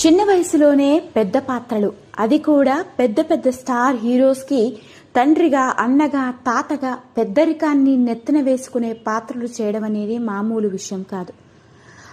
చిన్న వయసులోనే పెద్ద పాత్రలు. అది కూడా పెద్ద పెద్ద స్టార్ హీరోస్కి తండ్రిగా అన్నగా తాతగా పెద్దరికాన్ని నెత్తిన వేసుకునే పాత్రలు చేయడం అనేది మామూలు విషయం కాదు.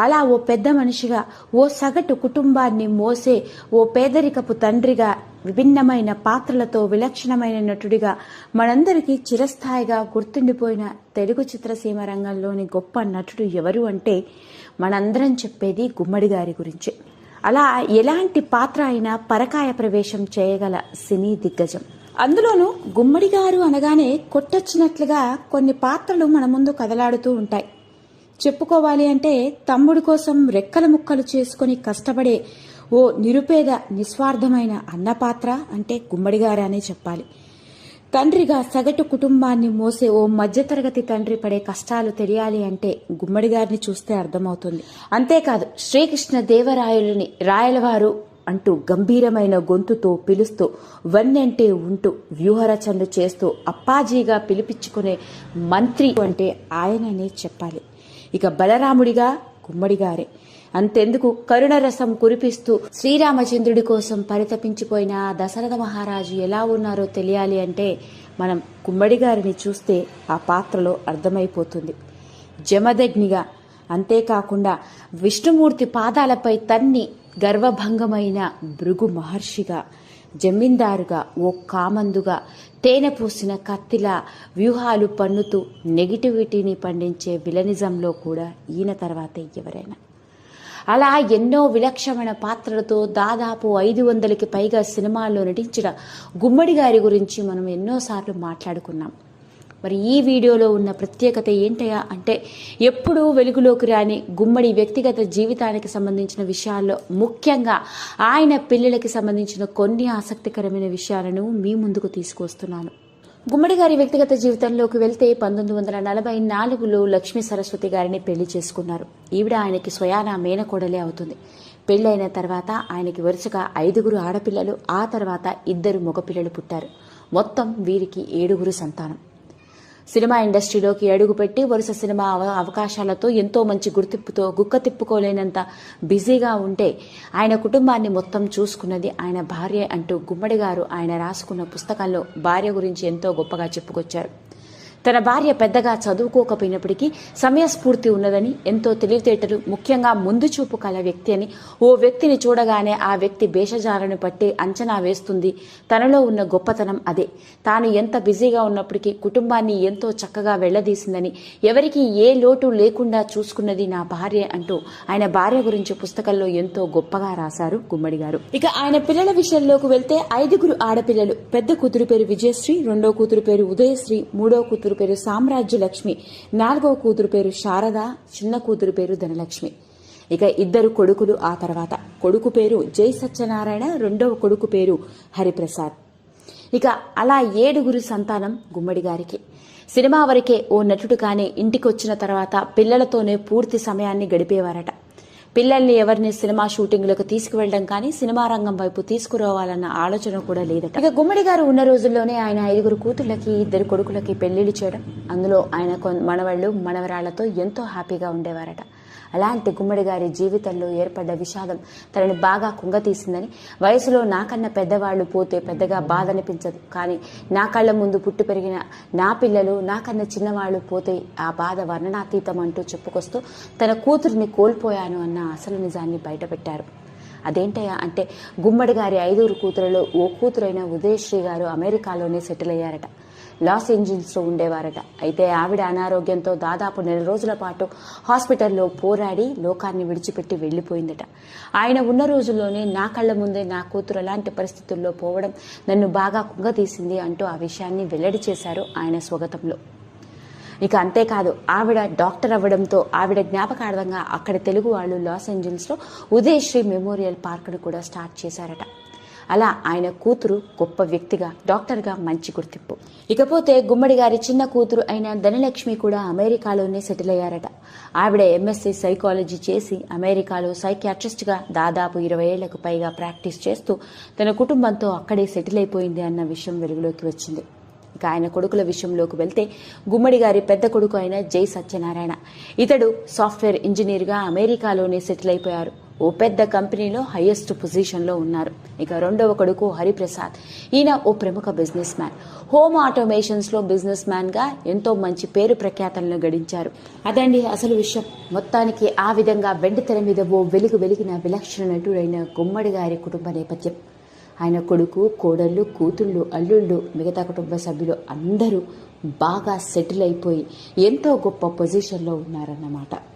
అలా ఓ పెద్ద మనిషిగా ఓ సగటు కుటుంబాన్ని మోసే ఓ పేదరికపు తండ్రిగా విభిన్నమైన పాత్రలతో విలక్షణమైన నటుడిగా మనందరికీ చిరస్థాయిగా గుర్తుండిపోయిన తెలుగు చిత్రసీమ రంగంలోని గొప్ప నటుడు ఎవరు అంటే మనందరం చెప్పేది గుమ్మడి గారి గురించి. అలా ఎలాంటి పాత్ర అయినా పరకాయ ప్రవేశం చేయగల సినీ దిగ్గజం. అందులోనూ గుమ్మడి గారు అనగానే కొట్టొచ్చినట్లుగా కొన్ని పాత్రలు మన ముందు కదలాడుతూ ఉంటాయి. చెప్పుకోవాలి అంటే తమ్ముడి కోసం రెక్కల ముక్కలు చేసుకుని కష్టపడే ఓ నిరుపేద నిస్వార్థమైన అన్నపాత్ర అంటే గుమ్మడిగారనే చెప్పాలి. తండ్రిగా సగటు కుటుంబాన్ని మోసే ఓ మధ్యతరగతి తండ్రి పడే కష్టాలు తెలియాలి అంటే గుమ్మడి గారిని చూస్తే అర్థమవుతుంది. అంతేకాదు శ్రీకృష్ణ దేవరాయలుని రాయలవారు అంటూ గంభీరమైన గొంతుతో పిలుస్తూ వన్నంటే ఉంటూ వ్యూహరచనలు చేస్తూ అప్పాజీగా పిలిపించుకునే మంత్రి అంటే ఆయననే చెప్పాలి. ఇక బలరాముడిగా గుమ్మడిగారే. అంతెందుకు కరుణరసం కురిపిస్తూ శ్రీరామచంద్రుడి కోసం పరితపించిపోయిన ఆ దశరథ మహారాజు ఎలా ఉన్నారో తెలియాలి అంటే మనం గుమ్మడి గారిని చూస్తే ఆ పాత్రలో అర్థమైపోతుంది. జమదగ్నిగా అంతేకాకుండా విష్ణుమూర్తి పాదాలపై తన్ని గర్వభంగమైన భృగు మహర్షిగా జమీందారుగా ఓ కామందుగా తేనె పూసిన కత్తిలా వ్యూహాలు పన్నుతూ నెగిటివిటీని పండించే విలనిజంలో కూడా ఈయన తర్వాతే ఎవరైనా. అలా ఎన్నో విలక్షణమైన పాత్రలతో దాదాపు ఐదు వందలకి పైగా సినిమాల్లో నటించిన గుమ్మడి గారి గురించి మనం ఎన్నోసార్లు మాట్లాడుకున్నాం. మరి ఈ వీడియోలో ఉన్న ప్రత్యేకత ఏంటయా అంటే ఎప్పుడూ వెలుగులోకి రాని గుమ్మడి వ్యక్తిగత జీవితానికి సంబంధించిన విషయాల్లో ముఖ్యంగా ఆయన పిల్లలకి సంబంధించిన కొన్ని ఆసక్తికరమైన విషయాలను మీ ముందుకు తీసుకొస్తున్నాను గుమ్మడి గారి వ్యక్తిగత జీవితంలోకి వెళ్తే పంతొమ్మిది వందల నలభై నాలుగులో లక్ష్మీ సరస్వతి గారిని పెళ్ళి చేసుకున్నారు. ఈవిడ ఆయనకి స్వయాన మేనకోడలే అవుతుంది. పెళ్ళైన తర్వాత ఆయనకి వరుసగా ఐదుగురు ఆడపిల్లలు ఆ తర్వాత ఇద్దరు మగపిల్లలు పుట్టారు. మొత్తం వీరికి ఏడుగురు సంతానం. సినిమా ఇండస్ట్రీలోకి అడుగుపెట్టి వరుస సినిమా అవకాశాలతో ఎంతో మంచి గుర్తింపుతో గుక్క తిప్పుకోలేనంత బిజీగా ఉంటే ఆయన కుటుంబాన్ని మొత్తం చూసుకున్నది ఆయన భార్య అంటూ గుమ్మడి గారు ఆయన రాసుకున్న పుస్తకంలో భార్య గురించి ఎంతో గొప్పగా చెప్పుకొచ్చారు. తన భార్య పెద్దగా చదువుకోకపోయినప్పటికీ సమయస్ఫూర్తి ఉన్నదని ఎంతో తెలివితేటలు ముఖ్యంగా ముందు చూపు కల వ్యక్తి అని ఓ వ్యక్తిని చూడగానే ఆ వ్యక్తి భేషజాలను పట్టి అంచనా వేస్తుంది. తనలో ఉన్న గొప్పతనం అదే. తాను ఎంత బిజీగా ఉన్నప్పటికీ కుటుంబాన్ని ఎంతో చక్కగా వెళ్ళదీసిందని ఎవరికి ఏ లోటు లేకుండా చూసుకున్నది నా భార్య అంటూ ఆయన భార్య గురించి పుస్తకంలో ఎంతో గొప్పగా రాశారు గుమ్మడి గారు. ఇక ఆయన పిల్లల విషయంలోకి వెళ్తే ఐదుగురు ఆడపిల్లలు పెద్ద కూతురు పేరు విజయశ్రీ రెండో కూతురు పేరు ఉదయశ్రీ మూడో కూతురు పేరు సామ్రాజ్య లక్ష్మి కూతురు పేరు శారద చిన్న కూతురు పేరు ధనలక్ష్మి. ఇక ఇద్దరు కొడుకులు ఆ తర్వాత. కొడుకు పేరు జై సత్యనారాయణ రెండవ కొడుకు పేరు హరిప్రసాద్. ఇక అలా ఏడుగురు సంతానం గుమ్మడి గారికి. సినిమా వరకే ఓ నటుడు కానీ ఇంటికొచ్చిన తర్వాత పిల్లలతోనే పూర్తి సమయాన్ని గడిపేవారట. పిల్లల్ని ఎవరిని సినిమా షూటింగ్లకు తీసుకువెళ్ళడం కానీ సినిమా రంగం వైపు తీసుకురావాలన్న ఆలోచన కూడా లేదట. ఇక గుమ్మడి గారు ఉన్న రోజుల్లోనే ఆయన ఐదుగురు కూతుళ్ళకి ఇద్దరు కొడుకులకి పెళ్ళిళ్ళు చేయడం. అందులో ఆయన కొన్- మనవళ్ళు మనవరాళ్ళతో ఎంతో హ్యాపీగా ఉండేవారట. అలాంటి గుమ్మడి గారి జీవితంలో ఏర్పడ్డ విషాదం తనని బాగా కుంగతీసిందని. వయసులో నాకన్నా పెద్దవాళ్ళు పోతే పెద్దగా బాధ అనిపించదు కానీ నా కళ్ళ ముందు పుట్టి పెరిగిన నా పిల్లలు నాకన్నా చిన్నవాళ్ళు పోతే ఆ బాధ వర్ణనాతీతం అంటూ చెప్పుకొస్తూ తన కూతురిని కోల్పోయాను అన్న అసలు నిజాన్ని బయటపెట్టారు. అదేంటయ్యా అంటే గుమ్మడి గారి ఐదుగురు కూతురులో ఓ కూతురైన ఉదయశ్రీ గారు అమెరికాలోనే సెటిల్ అయ్యారట. లాస్ ఏంజల్స్లో ఉండేవారట. అయితే ఆవిడ అనారోగ్యంతో దాదాపు నెల రోజుల పాటు హాస్పిటల్లో పోరాడి లోకాన్ని విడిచిపెట్టి వెళ్ళిపోయిందట. ఆయన ఉన్న రోజుల్లోనే నా కళ్ళ ముందే నా కూతురు అలాంటి పరిస్థితుల్లో పోవడం నన్ను బాగా కుంగతీసింది అంటూ ఆ విషయాన్ని వెల్లడి చేశారు ఆయన స్వగతంలో. ఇక అంతేకాదు ఆవిడ డాక్టర్ అవ్వడంతో ఆవిడ జ్ఞాపకార్థంగా అక్కడ తెలుగు వాళ్ళు లాస్ ఏంజల్స్లో ఉదయశ్రీ మెమోరియల్ పార్క్ను కూడా స్టార్ట్ చేశారట. అలా ఆయన కూతురు గొప్ప వ్యక్తిగా డాక్టర్గా మంచి గుర్తింపు. ఇకపోతే గుమ్మడి గారి చిన్న కూతురు అయిన ధనలక్ష్మి కూడా అమెరికాలోనే సెటిల్ అయ్యారట. ఆవిడ ఎంఎస్సీ సైకాలజీ చేసి అమెరికాలో సైకియాట్రిస్ట్గా దాదాపు ఇరవై ఏళ్ళకు పైగా ప్రాక్టీస్ చేస్తూ తన కుటుంబంతో అక్కడే సెటిల్ అయిపోయింది అన్న విషయం వెలుగులోకి వచ్చింది. ఇక ఆయన కొడుకుల విషయంలోకి వెళ్తే గుమ్మడి గారి పెద్ద కొడుకు అయిన జై సత్యనారాయణ. ఇతడు సాఫ్ట్వేర్ ఇంజనీర్గా అమెరికాలోనే సెటిల్ అయిపోయారు. ఓ పెద్ద కంపెనీలో హైయెస్ట్ పొజిషన్లో ఉన్నారు. ఇక రెండవ కొడుకు హరిప్రసాద్. ఈయన ఓ ప్రముఖ బిజినెస్ మ్యాన్. హోమ్ ఆటోమేషన్స్లో బిజినెస్ మ్యాన్గా ఎంతో మంచి పేరు ప్రఖ్యాతలను గడించారు. అదండి అసలు విషయం. మొత్తానికి ఆ విధంగా వెండి తెర మీద ఓ వెలుగు వెలిగిన విలక్షణ నటుడైన గుమ్మడి గారి కుటుంబ నేపథ్యం. ఆయన కొడుకు కోడళ్ళు కూతుళ్ళు అల్లుళ్ళు మిగతా కుటుంబ సభ్యులు అందరూ బాగా సెటిల్ అయిపోయి ఎంతో గొప్ప పొజిషన్లో ఉన్నారన్నమాట.